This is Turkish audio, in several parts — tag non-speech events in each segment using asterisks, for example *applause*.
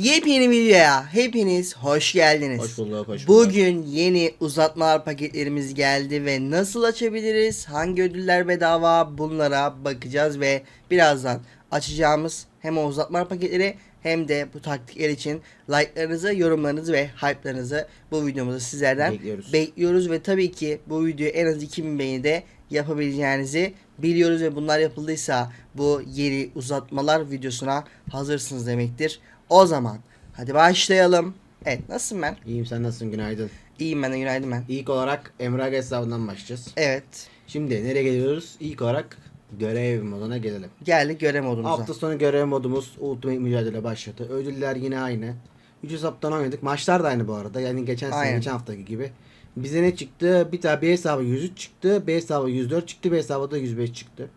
Yepyeni videoya hepiniz hoş geldiniz. Hoş bulduk, hoş bulduk. Bugün yeni uzatmalar paketlerimiz geldi ve nasıl açabiliriz, hangi ödüller bedava bunlara bakacağız ve birazdan açacağımız hem o uzatmalar paketleri hem de bu taktikler için like'larınızı, yorumlarınızı ve hype'larınızı bu videomuzda sizlerden Bekliyoruz. bekliyoruz ve tabii ki bu videoyu en az 2000 beğeni de yapabileceğinizi biliyoruz ve bunlar yapıldıysa bu yeni uzatmalar videosuna hazırsınız demektir. O zaman hadi başlayalım. Evet nasılsın ben? İyiyim sen nasılsın günaydın. İyiyim ben de günaydın ben. İlk olarak Emre Aga hesabından başlayacağız. Evet Şimdi nereye geliyoruz? İlk olarak görev moduna gelelim. geldik görev modumuza. Hafta sonu görev modumuz Ultimate mücadele başladı. Ödüller yine aynı. 3 hesaptan oynadık. Maçlar da aynı bu arada. Yani geçen sene Aynen. geçen haftaki gibi. Bize ne çıktı? Bir tane B hesabı 103 çıktı. B hesabı 104 çıktı. B hesabı da 105 çıktı.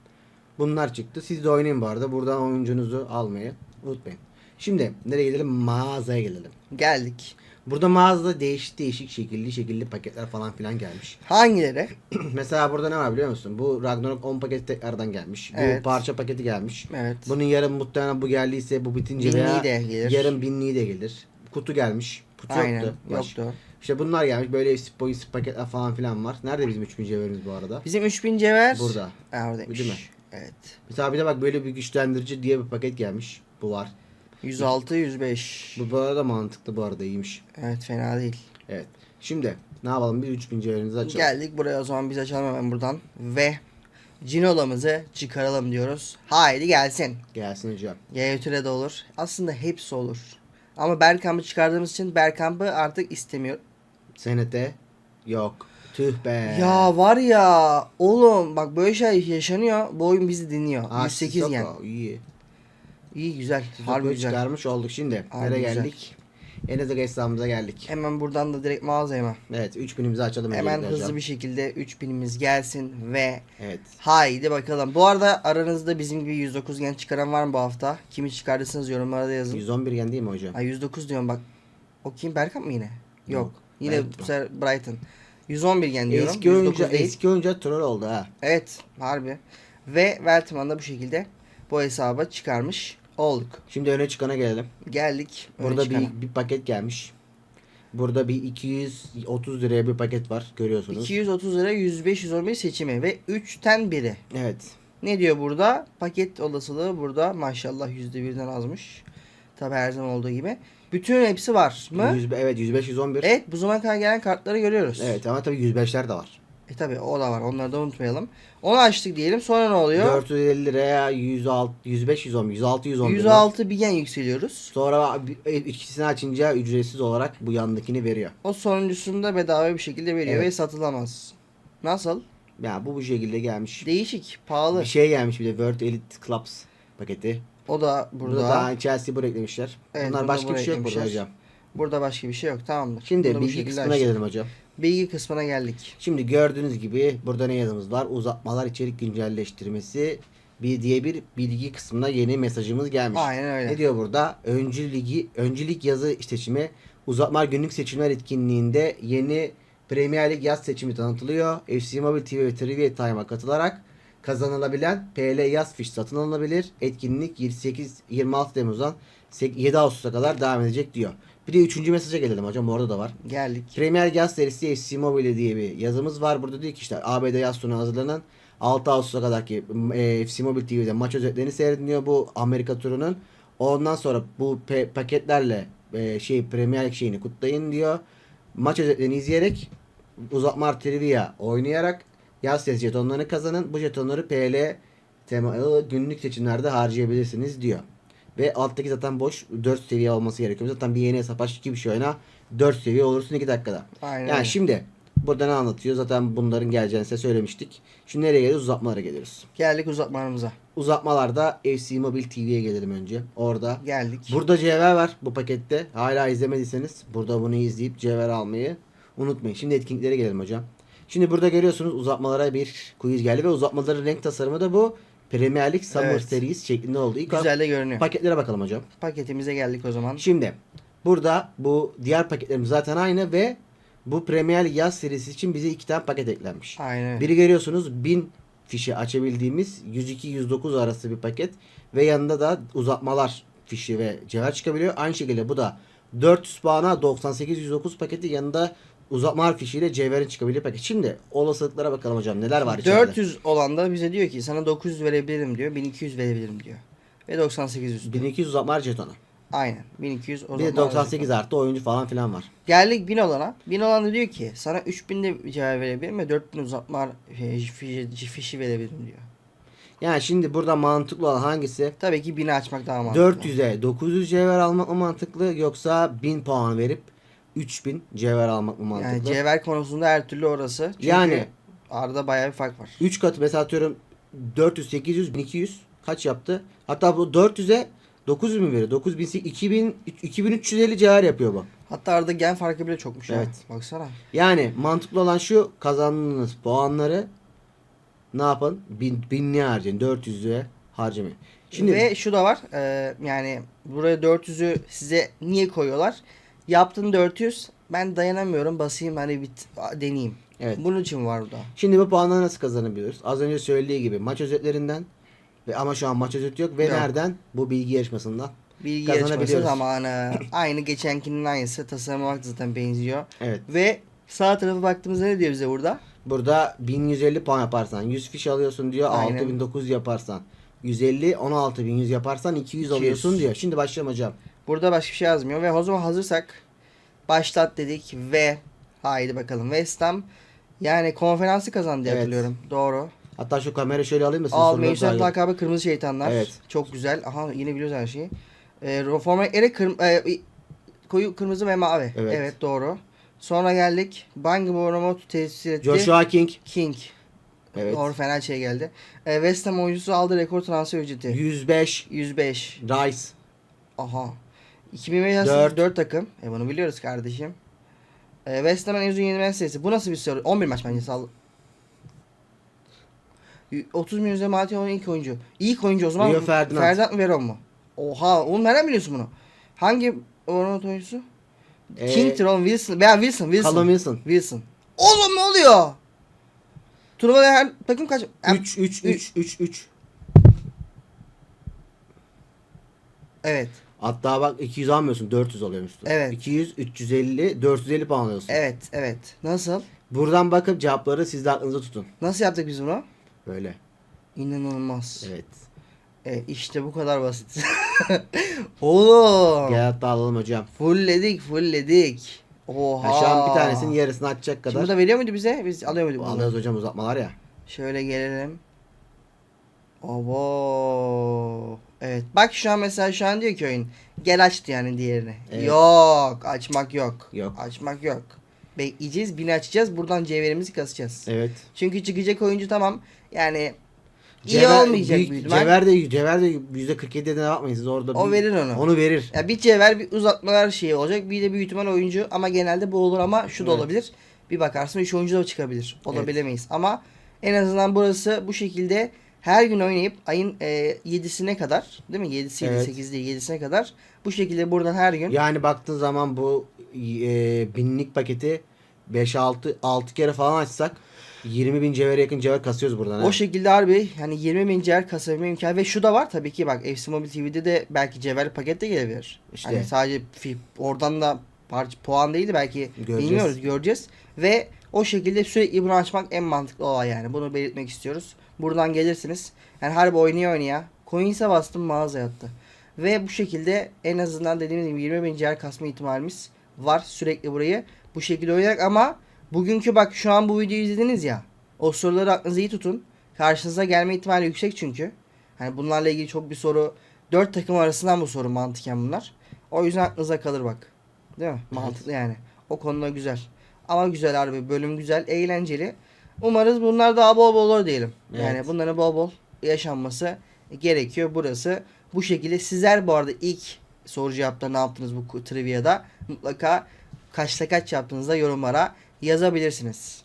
Bunlar çıktı. Siz de oynayın bu arada. Buradan oyuncunuzu almayı unutmayın. Şimdi nereye gelelim? Mağazaya gelelim. Geldik. Burada mağazada değişik değişik şekilli şekilli paketler falan filan gelmiş. Hangileri? *clears throat* Mesela burada ne var biliyor musun? Bu Ragnarok 10 paketi tekrardan gelmiş. Bu Evet. parça paketi gelmiş. Evet. Bunun yarın muhtemelen bu geldiyse bu bitince Binliği veya de gelir. yarın binliği de gelir. Kutu gelmiş. Kutu Aynen. yoktu. Baş- Yoktu. İşte bunlar gelmiş. Böyle spoiler paketler falan filan var. Nerede bizim 3000 cevherimiz bu arada? Bizim 3000 cevher. Burada. Ha, oradaymış. Değil mi? Evet. Mesela bir de bak böyle bir güçlendirici diye bir paket gelmiş. Bu var. 106 105. Bu bu arada mantıklı bu arada iyiymiş. Evet fena değil. Evet. Şimdi ne yapalım? Bir 3000 cevherimizi açalım. Geldik buraya o zaman biz açalım hemen buradan ve Cinolamızı çıkaralım diyoruz. Haydi gelsin. Gelsin hocam. Geyotire de olur. Aslında hepsi olur. Ama Berkamp'ı çıkardığımız için Berkamp'ı artık istemiyor. Senete yok. Tüh be. Ya var ya oğlum bak böyle şey yaşanıyor. Bu oyun bizi dinliyor. Aa, 108 Sissoko, yen. iyi. İyi güzel. Harbi güzel. çıkarmış olduk şimdi. Harbi Nereye güzel. geldik? Enezo hesabımıza geldik. Hemen buradan da direkt mağazaya mı? Evet 3000'imizi açalım. Hemen hızlı hocam. bir şekilde 3000'imiz gelsin ve Evet. haydi bakalım. Bu arada aranızda bizim gibi 109 gen çıkaran var mı bu hafta? Kimi çıkardıysanız yorumlara da yazın. 111 yen değil mi hocam? Ay 109 diyorum bak. O kim Berkamp mı yine? Yok. Yok, Yine Brighton. bu sefer Brighton. 111 gen diyorum. Eski 109 oyuncu, değil. eski oyuncu troll oldu ha. Evet harbi. Ve Veltman da bu şekilde bu hesaba çıkarmış olduk. Şimdi öne çıkana gelelim. Geldik. Burada bir, bir paket gelmiş. Burada bir 230 liraya bir paket var görüyorsunuz. 230 lira 105 111 seçimi ve 3'ten biri. Evet. Ne diyor burada? Paket olasılığı burada maşallah %1'den azmış. Tabi her zaman olduğu gibi. Bütün hepsi var mı? 100, evet 105 111. Evet bu zamana kadar gelen kartları görüyoruz. Evet ama tabii 105'ler de var. E tabi o da var onları da unutmayalım. Onu açtık diyelim sonra ne oluyor? 450 liraya 106 105 111 106 111. var. 106 bir gen yükseliyoruz. Sonra bir- ikisini açınca ücretsiz olarak bu yandakini veriyor. O sonuncusunu da bedava bir şekilde veriyor Evet. ve satılamaz. Nasıl? Ya bu bu şekilde gelmiş. Değişik, pahalı. Bir şey gelmiş bir de World Elite Clubs paketi. O da Burada, burada. daha Chelsea bu eklemişler. Evet, Bunlar başka bir şey yok burada hocam. Burada başka bir şey yok. Tamamdır. Şimdi bilgi kısmına açtık. gelelim hocam. Bilgi kısmına geldik. Şimdi gördüğünüz gibi burada ne yazımız var? Uzatmalar içerik güncelleştirmesi bir diye bir bilgi kısmına yeni mesajımız gelmiş. Aynen öyle. Ne diyor burada? Öncü ligi, öncülük yazı seçimi uzatmalar günlük seçimler etkinliğinde yeni Premier Lig yaz seçimi tanıtılıyor. FC Mobile TV ve Trivia Time'a katılarak kazanılabilen PL yaz fiş satın alınabilir. Etkinlik 28 26 Temmuz'dan 7 Ağustos'a kadar devam edecek diyor. Bir de üçüncü mesaja gelelim hocam orada da var. Geldik. Premier yaz serisi FC Mobile diye bir yazımız var. Burada diyor ki işte ABD yaz sonu hazırlanan 6 Ağustos'a kadar ki e, FC Mobile TV'de maç özetlerini seyrediliyor bu Amerika turunun. Ondan sonra bu paketlerle e, şey Premier şeyini kutlayın diyor. Maç özetlerini izleyerek uzatma trivia oynayarak yaz serisi jetonlarını kazanın. Bu jetonları PL temalı günlük seçimlerde harcayabilirsiniz diyor. Ve alttaki zaten boş 4 seviye olması gerekiyor. Zaten bir yeni hesap aç gibi bir şey oyna 4 seviye olursun 2 dakikada. Aynen Yani şimdi burada ne anlatıyor? Zaten bunların geleceğini size söylemiştik. Şimdi nereye geliyoruz? Uzatmalara geliyoruz. Geldik uzatmalarımıza. Uzatmalarda FC Mobile TV'ye gelelim önce. Orada. Geldik. Burada cevher var bu pakette. Hala izlemediyseniz burada bunu izleyip cevher almayı unutmayın. Şimdi etkinliklere gelelim hocam. Şimdi burada görüyorsunuz uzatmalara bir quiz geldi ve uzatmaların renk tasarımı da bu Premier Lig Summer Evet. Series şeklinde oldu. İlk Güzel de görünüyor. paketlere bakalım hocam. Paketimize geldik o zaman. Şimdi burada bu diğer paketlerimiz zaten aynı ve bu Premier Lig yaz serisi için bize iki tane paket eklenmiş. Aynen. Biri görüyorsunuz 1000 fişi açabildiğimiz 102-109 arası bir paket ve yanında da uzatmalar fişi ve cevher çıkabiliyor. Aynı şekilde bu da 400 puana 98 109 paketi yanında uzatma harf fişiyle cevherin çıkabiliyor paket. Şimdi olasılıklara bakalım hocam neler var içeride. 400 olan da bize diyor ki sana 900 verebilirim diyor. 1200 verebilirim diyor. Ve 98 üstü. 1200 uzatma harf jetonu. Aynen. 1200 o Bir de zaman 98 artı oyuncu falan filan var. Geldik 1000 olana. 1000 olan da diyor ki sana 3000 de cevap verebilirim ve 4000 uzatma e, fişi, fişi verebilirim diyor. Yani şimdi burada mantıklı olan hangisi? Tabii ki 1000'i açmak daha mantıklı. 400'e 900 cevher almak mı mantıklı yoksa 1000 puan verip 3000 cevher almak mı mantıklı? Yani cevher konusunda her türlü orası. Çünkü Yani- arada bayağı bir fark var. 3 katı mesela atıyorum 400, 800, 1200 kaç yaptı? Hatta bu 400'e 900 mü veriyor? 9000, 2000, 2350 cevher yapıyor bu. Hatta arada gen farkı bile çokmuş Evet. ha. Baksana. Yani mantıklı olan şu kazandığınız puanları ne yapın? Bin, binliğe harcayın. 400'e harcamayın. Şimdi Ve şu da var. e, yani buraya 400'ü size niye koyuyorlar? Yaptın 400. Ben dayanamıyorum. Basayım hani bir t- deneyeyim. Evet. Bunun için var burada. Şimdi bu puanları nasıl kazanabiliyoruz? Az önce söylediği gibi maç özetlerinden ve ama şu an maç özeti yok ve Yok. nereden? Bu bilgi yarışmasından. Bilgi yarışması Kazanabiliyoruz. zamanı. Aynı geçenkinin aynısı. Tasarım olarak zaten benziyor. Evet. Ve sağ tarafa baktığımızda ne diyor bize burada? Burada 1150 puan yaparsan 100 fiş alıyorsun diyor. Aynen. 6900 yaparsan 150 16100 yaparsan 200 200. alıyorsun diyor. Şimdi başlayalım hocam. Burada başka bir şey yazmıyor. Ve o zaman hazırsak başlat dedik ve haydi bakalım. West Ham yani konferansı kazandı diye Evet. hatırlıyorum. Doğru. Hatta şu kamerayı şöyle alayım da siz Al Manchester lakabı Kırmızı Şeytanlar. Evet. Çok güzel. Aha yine biliyoruz her şeyi. E, formatları kırm e, koyu kırmızı ve mavi. Evet. Evet, doğru. Sonra geldik. Bangi Bournemouth tesis etti. Joshua King. King. Evet. Doğru fena şey geldi. E, West Ham oyuncusu aldı rekor transfer ücreti. 105 105. Rice. Aha. 2005 arası Dört. 4 takım. E bunu biliyoruz kardeşim. E, West Ham'ın en uzun yenilmeyen sayısı. Bu nasıl bir soru? 11 maç bence sal. Y- 30 milyon üzeri maliyeti olan ilk oyuncu. İlk oyuncu o zaman Rio Ferdinand. Ferdinand mı Veron mu? Oha oğlum nereden biliyorsun bunu? Hangi Ornament oyuncusu? Ee, King'tir oğlum Wilson. Veya Wilson Wilson. Callum Wilson. Wilson. Oğlum ne oluyor? Turnuvada her takım kaç? 3 3 3 3 3. Evet. Hatta bak 200 almıyorsun 400 alıyormuşsun. Evet. 200 350 450 puan alıyorsun. Evet, evet. Nasıl? Buradan bakıp cevapları siz de aklınızda tutun. Nasıl yaptık biz bunu? Böyle. İnanılmaz. Evet. E, işte bu kadar basit. *laughs* Oğlum. Gel hatta alalım hocam. Fullledik, fullledik. Oha. Ha, şu an bir tanesinin yarısını Şimdi kadar. bu da veriyor muydu bize? Biz alıyor muyduk bunu? Alıyoruz hocam uzatmalar ya. Şöyle gelelim. Abo. Evet. Bak şu an mesela şu an diyor ki oyun. Gel açtı yani diğerini. Evet. Yok. Açmak yok. Yok. Açmak yok. Bekleyeceğiz. Bini açacağız. Buradan cevherimizi kasacağız. Evet. Çünkü çıkacak oyuncu tamam. Yani iyi Cevher- olmayacak büyük- büyük. Cevher de Cevher de %47'den bakmayın siz orada. O bir- verir onu. Onu verir. Ya bir cevher bir uzatmalar şeyi olacak. Bir de büyük ihtimal oyuncu ama genelde bu olur ama şu da Evet. olabilir. Bir bakarsın 3 oyuncu da çıkabilir. O da bilemeyiz. Ama en azından burası bu şekilde her gün oynayıp ayın e, 7'sine kadar değil mi? 7'si Evet. 8 değil 7'sine kadar bu şekilde buradan her gün Yani baktığın zaman bu e, binlik paketi 5-6 6 kere falan açsak 20 bin cevhere yakın cevher kasıyoruz buradan. o şekilde harbi hani 20 bin cevher kasabilme imkanı ve şu da var tabii ki bak FC Mobile TV'de de belki cevher paket de gelebilir. İşte. Hani sadece oradan da parça puan değil de belki Göreceğiz. bilmiyoruz göreceğiz. Ve o şekilde sürekli bunu açmak en mantıklı olay yani. Bunu belirtmek istiyoruz. Buradan gelirsiniz. Yani harbi oynaya oynaya. Coins'e bastım mağaza attı. Ve bu şekilde en azından dediğimiz gibi 20 bin cihaz kasma ihtimalimiz var. Sürekli burayı bu şekilde oynayak ama bugünkü bak şu an bu videoyu izlediniz ya. O soruları aklınıza iyi tutun. Karşınıza gelme ihtimali yüksek çünkü. Hani bunlarla ilgili çok bir soru. Dört takım arasından bu soru mantıken bunlar. O yüzden aklınıza kalır bak. Değil mi? Mantıklı yani. O konuda güzel. Ama güzel harbi. Bölüm güzel. Eğlenceli. Umarız bunlar daha bol bol olur diyelim. Yani Evet. bunların bol bol yaşanması gerekiyor. Burası bu şekilde. Sizler bu arada ilk soru cevapta ne yaptınız bu trivia'da? Mutlaka kaçta kaç yaptığınızda yorumlara yazabilirsiniz.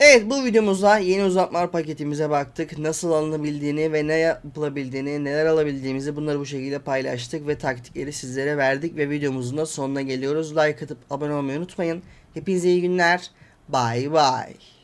Evet bu videomuzda yeni uzatmalar paketimize baktık. Nasıl alınabildiğini ve ne yapılabildiğini, neler alabildiğimizi bunları bu şekilde paylaştık ve taktikleri sizlere verdik ve videomuzun da sonuna geliyoruz. Like atıp abone olmayı unutmayın. Hepinize iyi günler. Bye bye.